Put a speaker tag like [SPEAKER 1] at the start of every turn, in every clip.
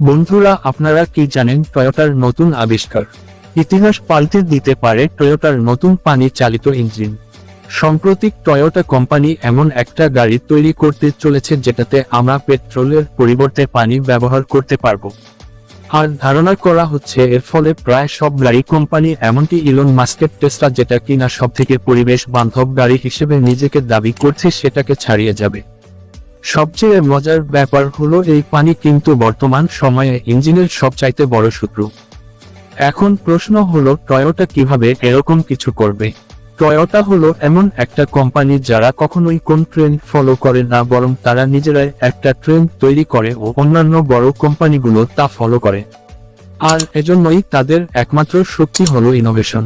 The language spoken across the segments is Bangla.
[SPEAKER 1] বন্ধুরা, আপনারা কি জানেন টয়োটার নতুন আবিষ্কার? ইতিহাস পাল্টে দিতে পারে টয়োটার নতুন পানি চালিত ইঞ্জিন। সাম্প্রতিক টয়োটা কোম্পানি এমন একটা গাড়ি তৈরি করতে চলেছে যেটাতে আমরা পেট্রোলের পরিবর্তে পানি ব্যবহার করতে পারব। আর ধারণা করা হচ্ছে এর ফলে প্রায় সব গাড়ি কোম্পানি এমনকি ইলন মাস্কের টেসলা যেটা কিনা সব থেকে পরিবেশ বান্ধব গাড়ি হিসেবে নিজেকে দাবি করছে সেটাকে ছাড়িয়ে যাবে। সবচেয়ে মজার ব্যাপার হলো এই পানি কিন্তু বর্তমান সময়ে ইঞ্জিনের সবচাইতে বড় শত্রু। এখন প্রশ্ন হলো, টয়োটা কীভাবে এরকম কিছু করবে? টয়োটা হলো এমন একটা কোম্পানি যারা কখনোই কোন ট্রেন্ড ফলো করে না, বরং তারা নিজেরাই একটা ট্রেন্ড তৈরি করে ও অন্যান্য বড় কোম্পানিগুলো তা ফলো করে। আর এজন্যই তাদের একমাত্র শক্তি হলো ইনোভেশন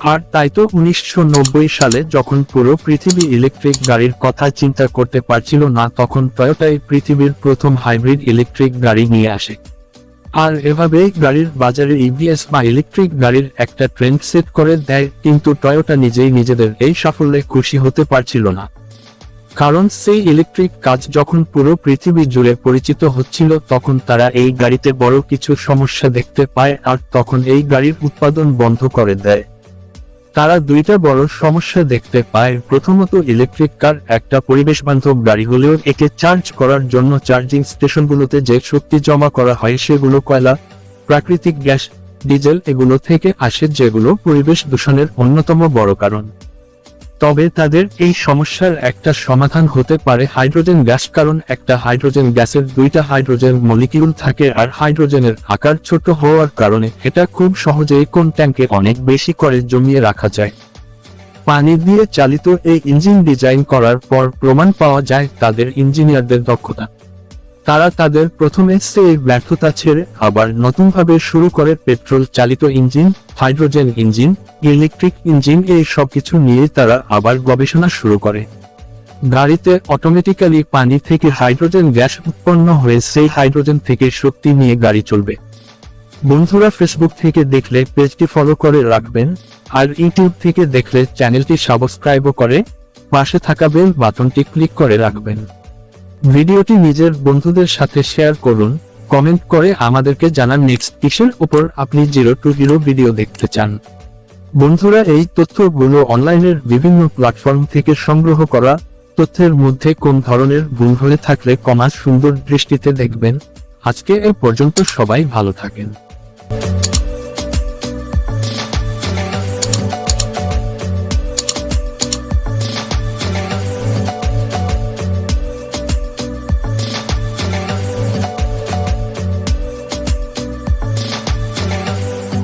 [SPEAKER 1] আর তাই তো উনিশশো নব্বই সালে যখন পুরো পৃথিবী ইলেকট্রিক গাড়ির কথা চিন্তা করতে পারছিল না, তখন টয়োটাই পৃথিবীর প্রথম হাইব্রিড ইলেকট্রিক গাড়ি নিয়ে আসে। আর এভাবেই গাড়ির বাজারে ইভিএস বা ইলেকট্রিক গাড়ির একটা ট্রেন্ড সেট করে দেয়, কিন্তু টয়োটা নিজেই নিজেদের এই সাফল্যে খুশি হতে পারছিল না। কারণ সেই ইলেকট্রিক কাজ যখন পুরো পৃথিবী জুড়ে পরিচিত হচ্ছিল, তখন তারা এই গাড়িতে বড় কিছু সমস্যা দেখতে পায় আর তখন এই গাড়ির উৎপাদন বন্ধ করে দেয়। তারা দুইটা বড় সমস্যা দেখতে পায়। প্রথমত ইলেকট্রিক কার একটা পরিবেশ বান্ধব গাড়ি হলেও একে চার্জ করার জন্য চার্জিং স্টেশনগুলোতে যে শক্তি জমা করা হয় সেগুলো কয়লা, প্রাকৃতিক গ্যাস, ডিজেল এগুলো থেকে আসে যেগুলো পরিবেশ দূষণের অন্যতম বড় কারণ। তবে তাদের এই সমস্যার একটা সমাধান হতে পারে হাইড্রোজেন গ্যাস, কারণ একটা হাইড্রোজেন গ্যাসের দুইটা হাইড্রোজেন মলিকিউল থাকে আর হাইড্রোজেনের আকার ছোট হওয়ার কারণে এটা খুব সহজেই কোন ট্যাঙ্কে অনেক বেশি করে জমিয়ে রাখা যায়। পানি দিয়ে চালিত এই ইঞ্জিন ডিজাইন করার পর প্রমাণ পাওয়া যায় তাদের ইঞ্জিনিয়ারদের দক্ষতা। তারা তাদের প্রথমে সেই ব্যর্থতা ছেড়ে আবার নতুনভাবে শুরু করে পেট্রোল চালিত engine, hydrogen engine, electric engine এই সবকিছু নিয়ে তারা আবার গবেষণা শুরু করে। গাড়িতে অটোমেটিক্যালি পানি থেকে হাইড্রোজেন গ্যাস উৎপন্ন হয়ে সেই হাইড্রোজেন থেকে শক্তি নিয়ে গাড়ি চলবে। বন্ধুরা ফেসবুক থেকে দেখলে পেজটি ফলো করে রাখবেন, আর ইউটিউব থেকে দেখলে চ্যানেলটি সাবস্ক্রাইবও করে, পাশে থাকা বেল বাটনটি ক্লিক করে রাখবেন। ভিডিওটি নিজের বন্ধুদের সাথে শেয়ার করুন, কমেন্ট করে আমাদেরকে জানান নেক্সট কিসের উপর আপনি জিরো টু জিরো ভিডিও দেখতে চান। বন্ধুরা, এই তথ্যগুলো অনলাইনের বিভিন্ন প্ল্যাটফর্ম থেকে সংগ্রহ করা, তথ্যের মধ্যে কোন ধরনের ভুল হয়ে থাকলে কমা সুন্দর দৃষ্টিতে দেখবেন। আজকে এ পর্যন্ত সবাই ভালো থাকেন।